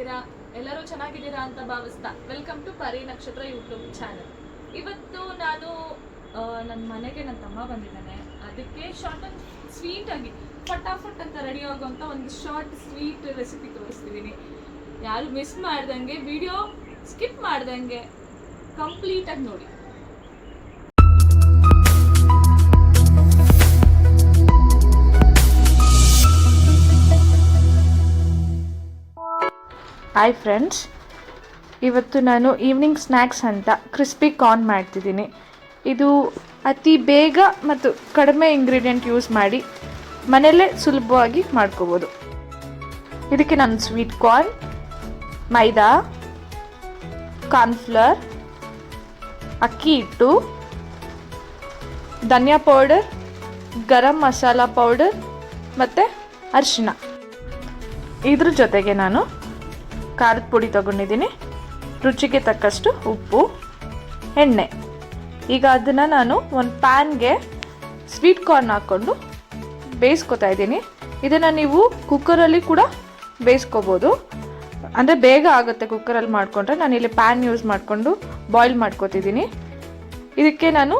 ಹೇಗಿದ್ದೀರಾ? ಎಲ್ಲರೂ ಚೆನ್ನಾಗಿದ್ದೀರಾ ಅಂತ ಭಾವಿಸ್ತಾ. ವೆಲ್ಕಮ್ ಟು ಪರಿ ನಕ್ಷತ್ರ ಯೂಟ್ಯೂಬ್ ಚಾನಲ್ ಇವತ್ತು ನಾನು ನನ್ನ ಮನೆಗೆ ನನ್ನ ತಮ್ಮ ಬಂದಿದ್ದಾನೆ. ಅದಕ್ಕೆ ಶಾರ್ಟ್ ಅಂಡ್ ಸ್ವೀಟ್ ಆಗಿ, ಫಟಾಫಟ್ ಅಂತ ರೆಡಿ ಆಗುವಂಥ ಒಂದು ಶಾರ್ಟ್ ಸ್ವೀಟ್ ರೆಸಿಪಿ ತೋರಿಸ್ತಿದ್ದೀನಿ. ಯಾರು ಮಿಸ್ ಮಾಡ್ದಂಗೆ ವಿಡಿಯೋ ಸ್ಕಿಪ್ ಮಾಡ್ದಂಗೆ ಕಂಪ್ಲೀಟಾಗಿ ನೋಡಿ. ಹಾಯ್ ಫ್ರೆಂಡ್ಸ್ ಇವತ್ತು ನಾನು ಈವ್ನಿಂಗ್ ಸ್ನ್ಯಾಕ್ಸ್ ಅಂತ ಕ್ರಿಸ್ಪಿ ಕಾರ್ನ್ ಮಾಡ್ತಿದ್ದೀನಿ. ಇದು ಅತಿ ಬೇಗ ಮತ್ತು ಕಡಿಮೆ ಇಂಗ್ರೀಡಿಯೆಂಟ್ ಯೂಸ್ ಮಾಡಿ ಮನೆಯಲ್ಲೇ ಸುಲಭವಾಗಿ ಮಾಡ್ಕೋಬೋದು. ಇದಕ್ಕೆ ನಾನು ಸ್ವೀಟ್ ಕಾರ್ನ್ ಮೈದಾ ಕಾರ್ನ್ಫ್ಲರ್ ಅಕ್ಕಿ ಹಿಟ್ಟು, ಧನಿಯಾ ಪೌಡರ್ ಗರಂ ಮಸಾಲ ಪೌಡರ್ ಮತ್ತು ಅರಿಶಿನ ಇದ್ರ ಜೊತೆಗೆ ನಾನು ಖಾರದ ಪುಡಿ ತಗೊಂಡಿದ್ದೀನಿ. ರುಚಿಗೆ ತಕ್ಕಷ್ಟು ಉಪ್ಪು, ಎಣ್ಣೆ. ಈಗ ಅದನ್ನು ನಾನು ಒಂದು ಪ್ಯಾನ್ಗೆ ಸ್ವೀಟ್ ಕಾರ್ನ್ ಹಾಕ್ಕೊಂಡು ಬೇಯಿಸ್ಕೊತಾ ಇದ್ದೀನಿ. ಇದನ್ನು ನೀವು ಕುಕ್ಕರಲ್ಲಿ ಕೂಡ ಬೇಯಿಸ್ಕೋಬೋದು. ಅಂದರೆ ಬೇಗ ಆಗುತ್ತೆ ಕುಕ್ಕರಲ್ಲಿ ಮಾಡಿಕೊಂಡ್ರೆ. ನಾನು ಇಲ್ಲಿ ಪ್ಯಾನ್ ಯೂಸ್ ಮಾಡಿಕೊಂಡು ಬಾಯ್ಲ್ ಮಾಡ್ಕೊತಿದ್ದೀನಿ. ಇದಕ್ಕೆ ನಾನು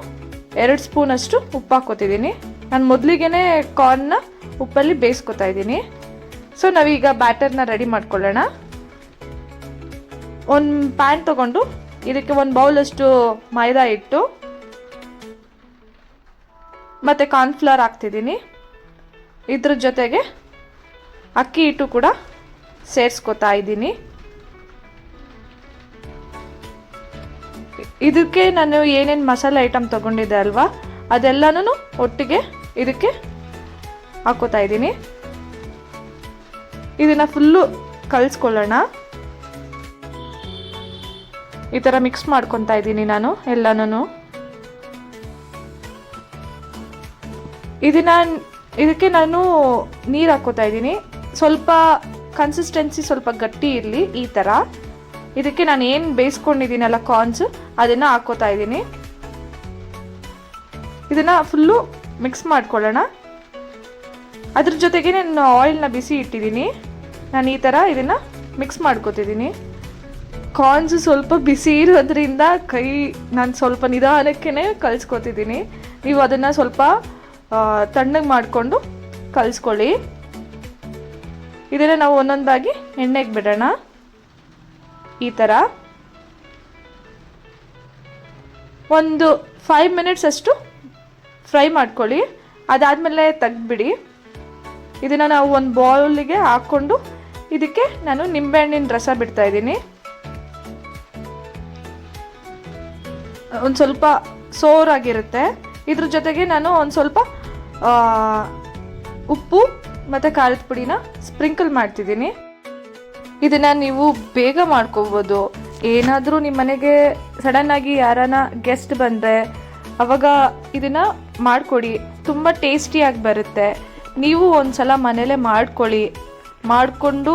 ಎರಡು ಸ್ಪೂನಷ್ಟು ಉಪ್ಪು ಹಾಕ್ಕೋತಿದ್ದೀನಿ ನಾನು ಮೊದಲಿಗೆ ಕಾರ್ನ್ನ ಉಪ್ಪಲ್ಲಿ ಬೇಯಿಸ್ಕೊತಾ ಇದ್ದೀನಿ. ಸೊ ನಾವೀಗ ಬ್ಯಾಟರ್ನ ರೆಡಿ ಮಾಡ್ಕೊಳ್ಳೋಣ. ಒಂದು ಪ್ಯಾನ್ ತಗೊಂಡು ಇದಕ್ಕೆ ಒಂದು ಬೌಲಷ್ಟು ಮೈದಾ ಹಿಟ್ಟು, ಮತ್ತು ಕಾರ್ನ್ಫ್ಲವರ್ ಹಾಕ್ತಿದ್ದೀನಿ. ಇದ್ರ ಜೊತೆಗೆ ಅಕ್ಕಿ ಹಿಟ್ಟು ಕೂಡ ಸೇರಿಸ್ಕೊತಾ ಇದ್ದೀನಿ. ಇದಕ್ಕೆ ನಾನು ಏನೇನು ಮಸಾಲೆ ಐಟಮ್ ತಗೊಂಡಿದ್ದೆ ಅಲ್ವಾ ಅದೆಲ್ಲನೂ ಒಟ್ಟಿಗೆ ಇದಕ್ಕೆ ಹಾಕೋತಾ ಇದ್ದೀನಿ. ಇದನ್ನು ಫುಲ್ಲು ಕಲಿಸ್ಕೊಳ್ಳೋಣ. ಈ ಥರ ಮಿಕ್ಸ್ ಮಾಡ್ಕೊತಾ ಇದ್ದೀನಿ ನಾನು ಎಲ್ಲನೂ ಇದನ್ನ ಇದಕ್ಕೆ ನಾನು ನೀರು ಹಾಕೋತಾ ಇದ್ದೀನಿ. ಸ್ವಲ್ಪ ಕನ್ಸಿಸ್ಟೆನ್ಸಿ ಸ್ವಲ್ಪ ಗಟ್ಟಿ ಇರಲಿ ಈ ಥರ ಇದಕ್ಕೆ ನಾನು ಏನು ಬೇಯಿಸ್ಕೊಂಡಿದ್ದೀನಲ್ಲ ಕಾರ್ನ್ಸ್ ಅದನ್ನು ಹಾಕೋತಾ ಇದ್ದೀನಿ. ಇದನ್ನು ಫುಲ್ಲು ಮಿಕ್ಸ್ ಮಾಡ್ಕೊಳ್ಳೋಣ. ಅದ್ರ ಜೊತೆಗೆ ನಾನು ಆಯಿಲ್ನ ಬಿಸಿ ಇಟ್ಟಿದ್ದೀನಿ. ನಾನು ಈ ಥರ ಇದನ್ನು ಮಿಕ್ಸ್ ಮಾಡ್ಕೋತಿದ್ದೀನಿ. ಕಾರ್ನ್ಸ್ ಸ್ವಲ್ಪ ಬಿಸಿ ಇರೋದ್ರಿಂದ ಕೈ ನಾನು ಸ್ವಲ್ಪ ನಿಧಾನಕ್ಕೇ ಕಲಿಸ್ಕೊತಿದ್ದೀನಿ. ನೀವು ಅದನ್ನು ಸ್ವಲ್ಪ ತಣ್ಣಗೆ ಮಾಡಿಕೊಂಡು ಕಲಿಸ್ಕೊಳ್ಳಿ. ಇದನ್ನು ನಾವು ಒಂದೊಂದಾಗಿ ಎಣ್ಣೆಗೆ ಬಿಡೋಣ. ಈ ಥರ ಒಂದು ಫೈವ್ ಮಿನಿಟ್ಸ್ ಅಷ್ಟು ಫ್ರೈ ಮಾಡ್ಕೊಳ್ಳಿ. ಅದಾದಮೇಲೆ ತೆಗ್ದುಬಿಡಿ. ಇದನ್ನು ನಾವು ಒಂದು ಬೌಲಿಗೆ ಹಾಕ್ಕೊಂಡು ಇದಕ್ಕೆ ನಾನು ನಿಂಬೆಹಣ್ಣಿನ ರಸ ಬಿಡ್ತಾ ಒಂದು ಸ್ವಲ್ಪ ಸೋರಾಗಿರುತ್ತೆ. ಇದ್ರ ಜೊತೆಗೆ ನಾನು ಒಂದು ಸ್ವಲ್ಪ ಉಪ್ಪು ಮತ್ತು ಖಾರದ ಪುಡಿನ ಸ್ಪ್ರಿಂಕಲ್ ಮಾಡ್ತಿದ್ದೀನಿ. ಇದನ್ನು ನೀವು ಬೇಗ ಮಾಡ್ಕೋಬೋದು. ಏನಾದರೂ ನಿಮ್ಮ ಮನೆಗೆ ಸಡನ್ನಾಗಿ ಯಾರಾನ ಗೆಸ್ಟ್ ಬಂದರೆ, ಅವಾಗ ಇದನ್ನು ಮಾಡಿಕೊಡಿ. ತುಂಬ ಟೇಸ್ಟಿಯಾಗಿ ಬರುತ್ತೆ. ನೀವು ಒಂದು ಸಲ ಮನೇಲೇ ಮಾಡ್ಕೊಳ್ಳಿ. ಮಾಡಿಕೊಂಡು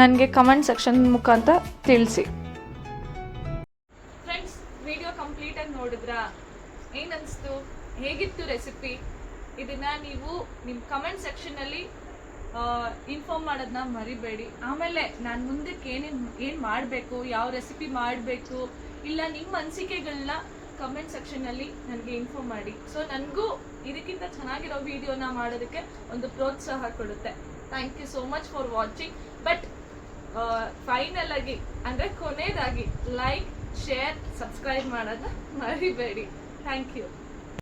ನನಗೆ ಕಮೆಂಟ್ ಸೆಕ್ಷನ್ ಮುಖಾಂತರ ತಿಳಿಸಿ. ನೋಡಿದ್ರಾ ಏನನ್ಸ್ತು? ಹೇಗಿತ್ತು ರೆಸಿಪಿ ಇದನ್ನ ನೀವು ನಿಮ್ಮ ಕಮೆಂಟ್ ಸೆಕ್ಷನಲ್ಲಿ ಇನ್ಫಾರ್ಮ್ ಮಾಡೋದನ್ನ ಮರಿಬೇಡಿ. ಆಮೇಲೆ ನಾನು ಮುಂದಕ್ಕೆ ಏನೇನು, ಏನು ಮಾಡಬೇಕು, ಯಾವ ರೆಸಿಪಿ ಮಾಡಬೇಕು, ಇಲ್ಲ ನಿಮ್ಮ ಅನಿಸಿಕೆಗಳನ್ನ ಕಮೆಂಟ್ ಸೆಕ್ಷನಲ್ಲಿ ನನಗೆ ಇನ್ಫಾರ್ಮ್ ಮಾಡಿ. ಸೊ ನನಗೂ ಇದಕ್ಕಿಂತ ಚೆನ್ನಾಗಿರೋ ವಿಡಿಯೋನ ಮಾಡೋದಕ್ಕೆ ಒಂದು ಪ್ರೋತ್ಸಾಹ ಕೊಡುತ್ತೆ. Thank you so much for watching but final ಆಗಿ, ಅಂದರೆ ಕೊನೆಯದಾಗಿ ಲೈಕ್ ಶೇರ್ ಸಬ್ಸ್ಕ್ರೈಬ್ ಮಾಡೋದು ಮರಿಬೇಡಿ. Thank you